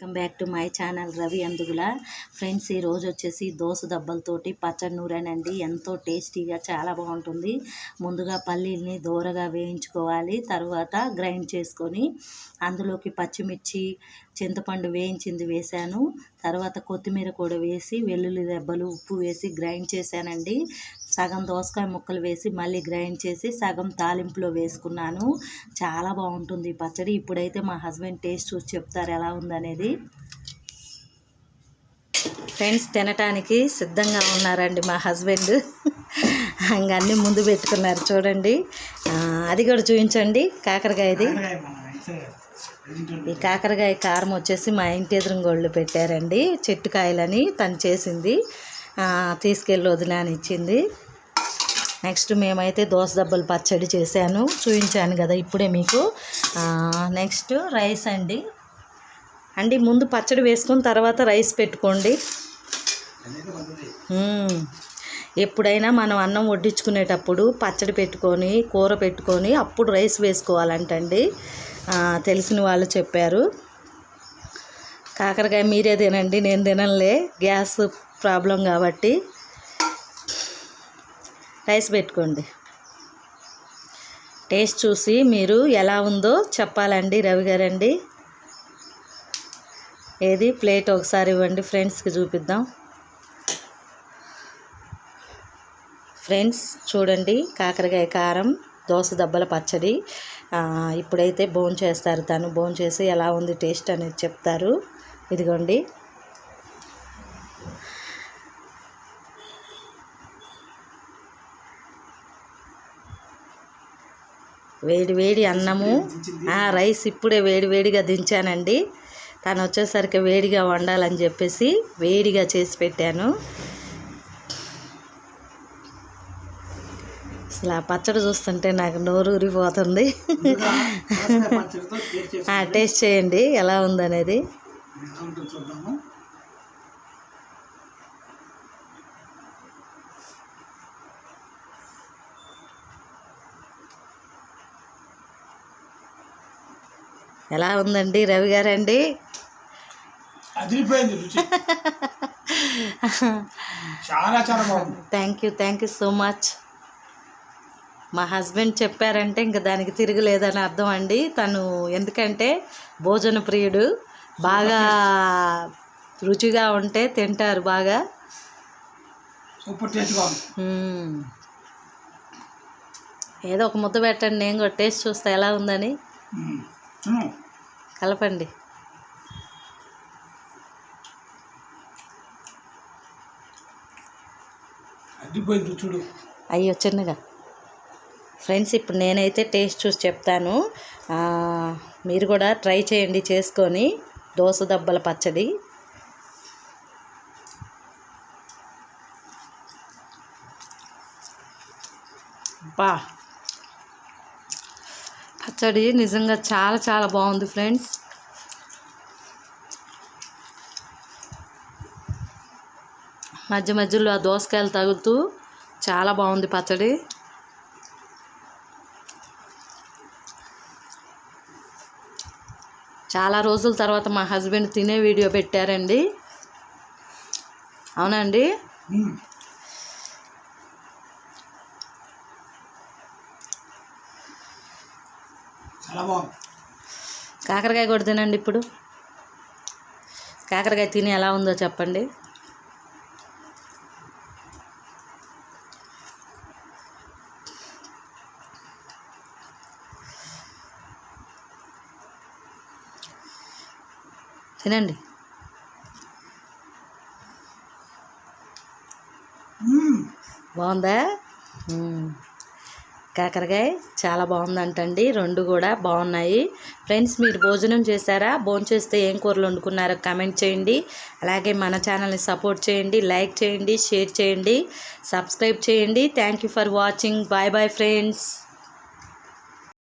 Welcome back to my channel Ravi Andugula. Friends ఈ వచ్చేసి దోస దబ్బలతోటి పచ్చడి నూరానండి. ఎంతో టేస్టీగా చాలా బాగుంటుంది. ముందుగా పల్లీల్ని దూరగా వేయించుకోవాలి. తర్వాత గ్రైండ్ చేసుకొని అందులోకి పచ్చిమిర్చి చింతపండు వేయించింది వేశాను. తర్వాత కొత్తిమీర కూడా వేసి వెల్లుల్లి దెబ్బలు ఉప్పు వేసి గ్రైండ్ చేశానండి. సగం దోసకాయ ముక్కలు వేసి మళ్ళీ గ్రైండ్ చేసి సగం తాలింపులో వేసుకున్నాను. చాలా బాగుంటుంది ఈ పచ్చడి. ఇప్పుడైతే మా హస్బెండ్ టేస్ట్ చూసి చెప్తారు ఎలా ఉందనేది. ఫ్రెండ్స్ తినటానికి సిద్ధంగా ఉన్నారండి మా హస్బెండ్. ఇంకా అన్నీ ముందు పెట్టుకున్నారు. చూడండి. అది కూడా చూపించండి. కాకరకాయది ఈ కాకరకాయ కారం వచ్చేసి మా ఇంటి ఎదురుగోళ్ళు పెట్టారండి. చెట్టు కాయలని తను చేసింది. తీసుకెళ్ళి వదిలే అని ఇచ్చింది నెక్స్ట్ మేమైతే దోస దెబ్బలు పచ్చడి చేశాను. చూపించాను కదా ఇప్పుడే మీకు. నెక్స్ట్ రైస్ అండి. అండి ముందు పచ్చడి వేసుకుని తర్వాత రైస్ పెట్టుకోండి. ఎప్పుడైనా మనం అన్నం వడ్డించుకునేటప్పుడు పచ్చడి పెట్టుకొని కూర పెట్టుకొని అప్పుడు రైస్ వేసుకోవాలంటండి. తెలిసిన వాళ్ళు చెప్పారు. కాకరకాయ మీరే తినండి నేను తినలే గ్యాస్ ప్రాబ్లం కాబట్టి రైస్ పెట్టుకోండి. టేస్ట్ చూసి మీరు ఎలా ఉందో చెప్పాలండి రవి గారండి. ఏది? ప్లేట్ ఒకసారి ఇవ్వండి. ఫ్రెండ్స్కి చూపిద్దాం. ఫ్రెండ్స్ చూడండి. కాకరకాయ కారం దోస దెబ్బల పచ్చడి. ఇప్పుడైతే బోన్ చేస్తారు తను. బోన్ చేసి ఎలా ఉంది టేస్ట్ అనేది చెప్తారు. ఇదిగోండి. వేడి వేడి అన్నము. ఆ, రైస్ ఇప్పుడే వేడి వేడిగా దించానండి. తను వచ్చేసరికి వేడిగా వండాలని చెప్పేసి వేడిగా చేసి పెట్టాను. అసలు ఆ పచ్చడి చూస్తుంటే నాకు నోరు ఊరిపోతుంది. ఆ, టేస్ట్ చేయండి. ఎలా ఉందనేది. ఎలా ఉందండి రవి గారండి? చాలా చాలా బాగుంది. Thank you thank you so much మా హస్బెండ్ చెప్పారంటే ఇంకా దానికి తిరగలేదని అర్థం అండి. తను ఎందుకంటే భోజన ప్రియుడు. బాగా రుచిగా ఉంటే తింటారు బాగా. ఏదో ఒక ముద్ద పెట్టండి నేను కూడా టేస్ట్ చూస్తా ఎలా ఉందని. కలపండి. అదిరిపోయింది రుచుడు అయ్యో చిన్నగా. ఫ్రెండ్స్ ఇప్పుడు నేనైతే టేస్ట్ చూసి చెప్తాను. మీరు కూడా ట్రై చేయండి చేసుకొని. దోస దబ్బల పచ్చడి. బా పచ్చడి నిజంగా చాలా చాలా బాగుంది ఫ్రెండ్స్. మధ్య మధ్యలో ఆ దోసకాయలు తగులుతూ చాలా బాగుంది పచ్చడి. చాలా రోజుల తర్వాత మా హస్బెండ్ తినే వీడియో పెట్టారండి. అవునండి చాలా బాగుంది. కాకరకాయ కూడా తినండి ఇప్పుడు. కాకరకాయ తిని ఎలా ఉందో చెప్పండి. తినండి. బాగుందా. కాకరకాయ చాలా బాగుందంటండి. రెండు కూడా బాగున్నాయి. ఫ్రెండ్స్ మీరు భోజనం చేశారా? భోజనం చేస్తే ఏం కూరలు వండుకున్నారో కమెంట్ చేయండి. అలాగే మన ఛానల్ని సపోర్ట్ చేయండి. లైక్ చేయండి షేర్ చేయండి. సబ్స్క్రైబ్ చేయండి. Thank you for watching. Bye bye friends.